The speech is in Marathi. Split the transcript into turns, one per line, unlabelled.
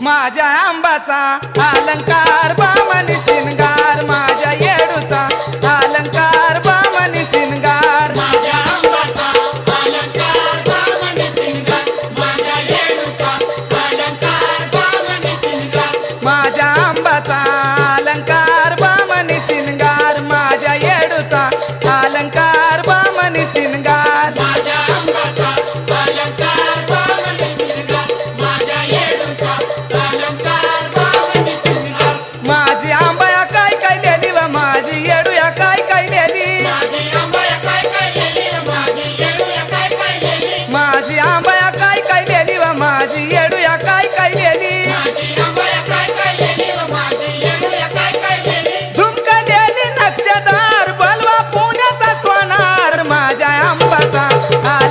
माझ्या आंबाचा अलंकार बामणी शिंगार माझ्या येडूचा अलंकार बामणी शिंगार
माझ्या शिंगार
माझ्या ah.